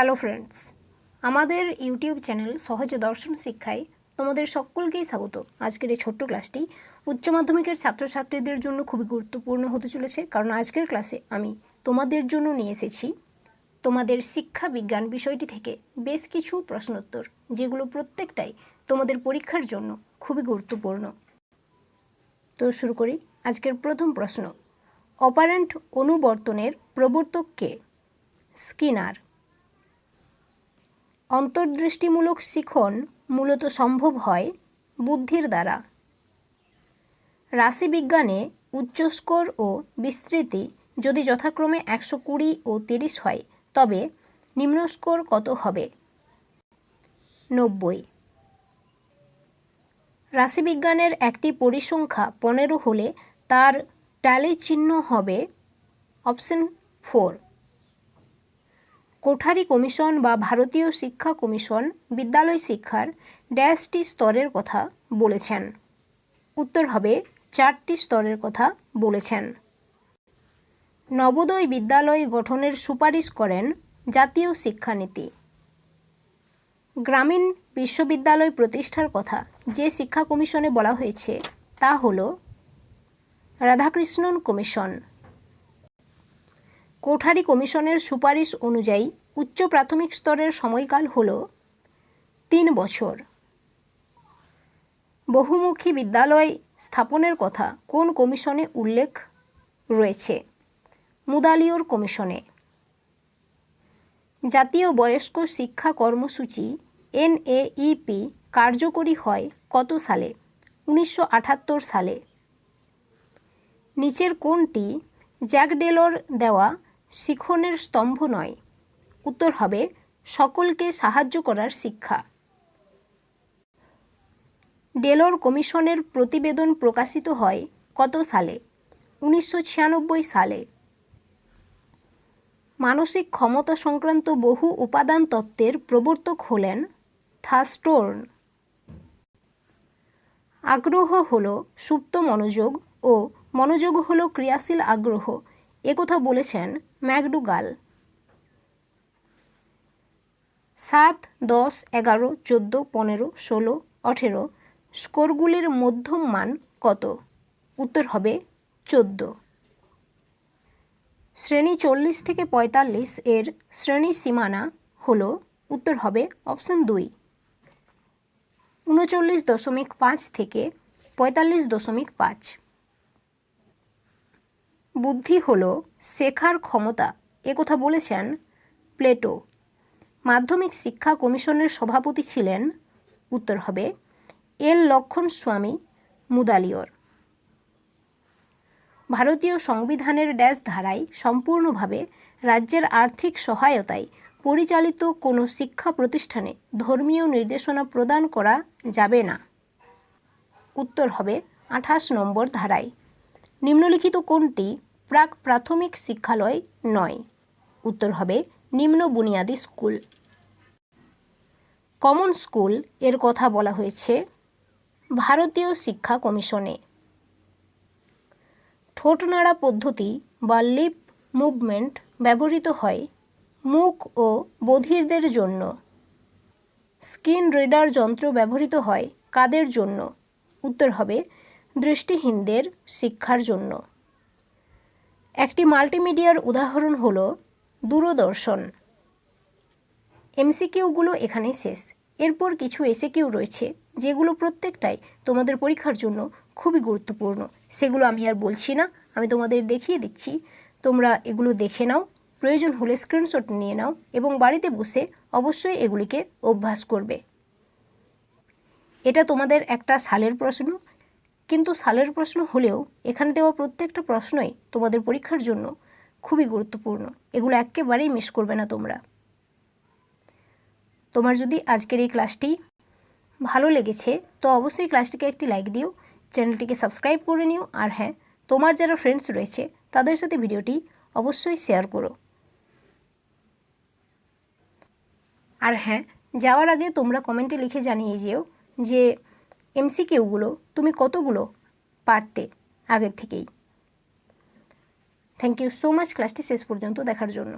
Hello friends আমাদের YouTube channel সহজ দর্শন শিক্ষায় তোমাদের সকলকেই স্বাগত। আজকের এই ছোট্ট ক্লাসটি উচ্চ মাধ্যমিকের ছাত্রছাত্রীদের জন্য খুবই গুরুত্বপূর্ণ হতে চলেছে, কারণ আজকের ক্লাসে আমি তোমাদের জন্য নিয়ে এসেছি তোমাদের শিক্ষা বিজ্ঞান বিষয়টি থেকে বেশ কিছু প্রশ্নোত্তর, যেগুলো প্রত্যেকটাই তোমাদের পরীক্ষার জন্য খুবই গুরুত্বপূর্ণ। তো শুরু করি, আজকের প্রথম প্রশ্ন অপারেন্ট অনুবর্তনের প্রবর্তক কে? স্কিনার। অন্তর্দৃষ্টিমূলক শিখন মূলত সম্ভব হয় বুদ্ধির দ্বারা। রাশিবিজ্ঞানে উচ্চ স্কোর ও বিস্তৃতি যদি যথাক্রমে একশো কুড়ি ও তিরিশ হয়, তবে নিম্ন স্কোর কত হবে? নব্বই। রাশিবিজ্ঞানের একটি পরিসংখ্যা পনেরো হলে তার ট্যালি চিহ্ন হবে অপশন ফোর। কোঠারি কমিশন বা ভারতীয় শিক্ষা কমিশন বিদ্যালয় শিক্ষার ড্যাশটি স্তরের কথা বলেছেন। উত্তর হবে, চারটি স্তরের কথা বলেছেন। নবোদয় বিদ্যালয় গঠনের সুপারিশ করেন জাতীয় শিক্ষানীতি। গ্রামীণ বিশ্ববিদ্যালয় প্রতিষ্ঠার কথা যে শিক্ষা কমিশনে বলা হয়েছে, তা হল রাধাকৃষ্ণন কমিশন। কোঠারি কমিশনের সুপারিশ অনুযায়ী উচ্চ প্রাথমিক স্তরের সময়কাল হল তিন বছর। বহুমুখী বিদ্যালয় স্থাপনের কথা কোন কমিশনে উল্লেখ রয়েছে? মুদালিয়র কমিশনে। জাতীয় বয়স্ক শিক্ষা কর্মসূচি এনএইপি কার্যকরী হয় কত সালে? উনিশশো আটাত্তর সালে। নিচের কোনটি জ্যাক ডেলর দেওয়া শিখনের স্তম্ভ নয়। উত্তর হবে, সকলকে সাহায্য করার শিক্ষা। ডেলোর কমিশনের প্রতিবেদন প্রকাশিত হয় কত সালে? উনিশশো ছিয়ানব্বই সালে। মানসিক ক্ষমতা সংক্রান্ত বহু উপাদান তত্ত্বের প্রবর্তক হলেন থাস্টোর্ন। আগ্রহ হল সুপ্ত মনোযোগ ও মনোযোগ হল ক্রিয়াশীল আগ্রহ। একথা বলেছেন, ম্যাকডুগাল। সাত, দশ, এগারো, চোদ্দ, পনেরো, ষোলো, আঠেরো, স্কোরগুলির মধ্যম মান কত? উত্তর হবে চোদ্দ। শ্রেণি চল্লিশ থেকে পঁয়তাল্লিশ এর শ্রেণি সীমানা হল, উত্তর হবে অপশন দুই। উনচল্লিশ দশমিক পাঁচ থেকে পঁয়তাল্লিশ দশমিক পাঁচ। বুদ্ধি হল শেখার ক্ষমতা। একথা বলেছেন প্লেটো। মাধ্যমিক শিক্ষা কমিশনের সভাপতি ছিলেন, উত্তর হবে, এল লক্ষণ স্বামী মুদালিয়র ভারতীয় সংবিধানের ড্যাশ ধারায় সম্পূর্ণভাবে রাজ্যের আর্থিক সহায়তায় পরিচালিত কোনো শিক্ষা প্রতিষ্ঠানে ধর্মীয় নির্দেশনা প্রদান করা যাবে না। উত্তর হবে, আঠাশ নম্বর ধারায়। নিম্নলিখিত কোনটি প্রাক প্রাথমিক শিক্ষালয় নয়। উত্তর হবে নিম্ন বুনিয়াদি স্কুল। কমন স্কুলের কথা বলা হয়েছে ভারতীয় শিক্ষা কমিশনে। ঠোঁটনাড়া পদ্ধতি বা লিপ মুভমেন্ট ব্যবহৃত হয় মুখ ও বধিরদের জন্য। স্কিন রিডার যন্ত্র ব্যবহৃত হয় কাদের জন্য? উত্তর হবে দৃষ্টিহীনদের শিক্ষার জন্য। একটি মাল্টিমিডিয়ার উদাহরণ হল দূরদর্শন। এমসিকিউগুলো এখানেই শেষ। এরপর কিছু এসিকিউ রয়েছে, যেগুলো প্রত্যেকটাই তোমাদের পরীক্ষার জন্য খুবই গুরুত্বপূর্ণ। সেগুলো আমি আর বলছি না, আমি তোমাদের দেখিয়ে দিচ্ছি। তোমরা এগুলো দেখে নাও, প্রয়োজন হলে স্ক্রিনশট নিয়ে নাও এবং বাড়িতে বসে অবশ্যই এগুলিকে অভ্যাস করবে। এটা তোমাদের একটা সালের প্রশ্ন কিন্তু সালের প্রশ্ন হলেও এখানে দেওয়া প্রত্যেকটা প্রশ্নই তোমাদের পরীক্ষার জন্য খুবই গুরুত্বপূর্ণ। এগুলো একেবারেই মিস করবে না তোমরা। তোমার যদি আজকের এই ক্লাসটি ভালো লেগেছে, তো অবশ্যই ক্লাসটিকে একটি লাইক দিও চ্যানেলটিকে সাবস্ক্রাইব করে নিও, আর হ্যাঁ তোমার যারা ফ্রেন্ডস রয়েছে, তাদের সাথে ভিডিওটি অবশ্যই শেয়ার করো। আর হ্যাঁ যাওয়ার আগে তোমরা কমেন্টে লিখে জানিয়ে যেও যে এমসিকিউগুলো তুমি কতগুলো পারতে আগের থেকেই? থ্যাংক ইউ সো মাচ ক্লাসটি শেষ পর্যন্ত দেখার জন্য।